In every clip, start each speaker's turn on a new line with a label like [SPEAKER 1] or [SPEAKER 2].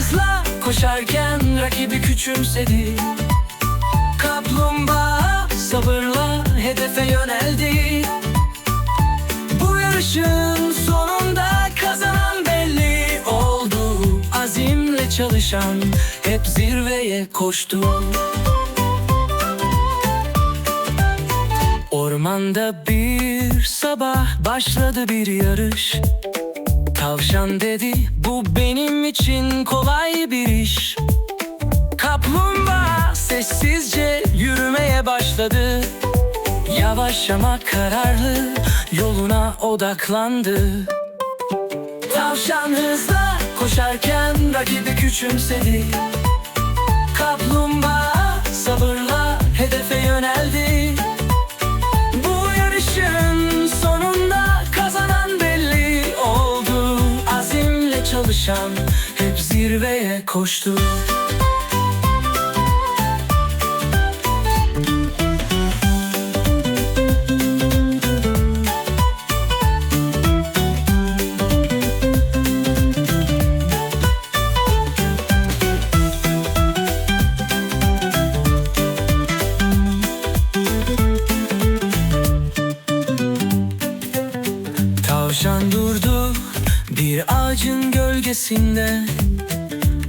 [SPEAKER 1] hızla koşarken rakibi küçümsedi. Kaplumbağa sabırla hedefe yöneldi. Bu yarışın sonunda kazanan belli oldu. Azimle çalışan hep zirveye koştu. Ormanda bir sabah başladı bir yarış Tavşan dedi bu benim için kolay bir iş. Kaplumbağa sessizce yürümeye başladı. Yavaş ama kararlı yoluna odaklandı. Tavşan hızla koşarken rakibi küçümsedi çalışan hep zirveye koştu. Tavşan durdu bir ağacın gölgesinde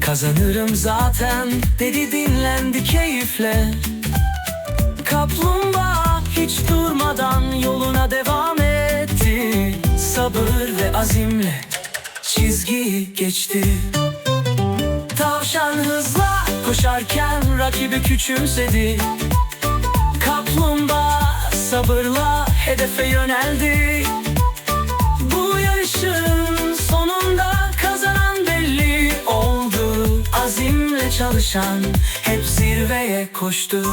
[SPEAKER 1] Kazanırım zaten dedi dinlendi keyifle. Kaplumbağa hiç durmadan yoluna devam etti. Sabır ve azimle çizgiyi geçti. Tavşan hızla koşarken rakibi küçümsedi. Kaplumbağa sabırla hedefe yöneldi çalışan hep zirveye koştu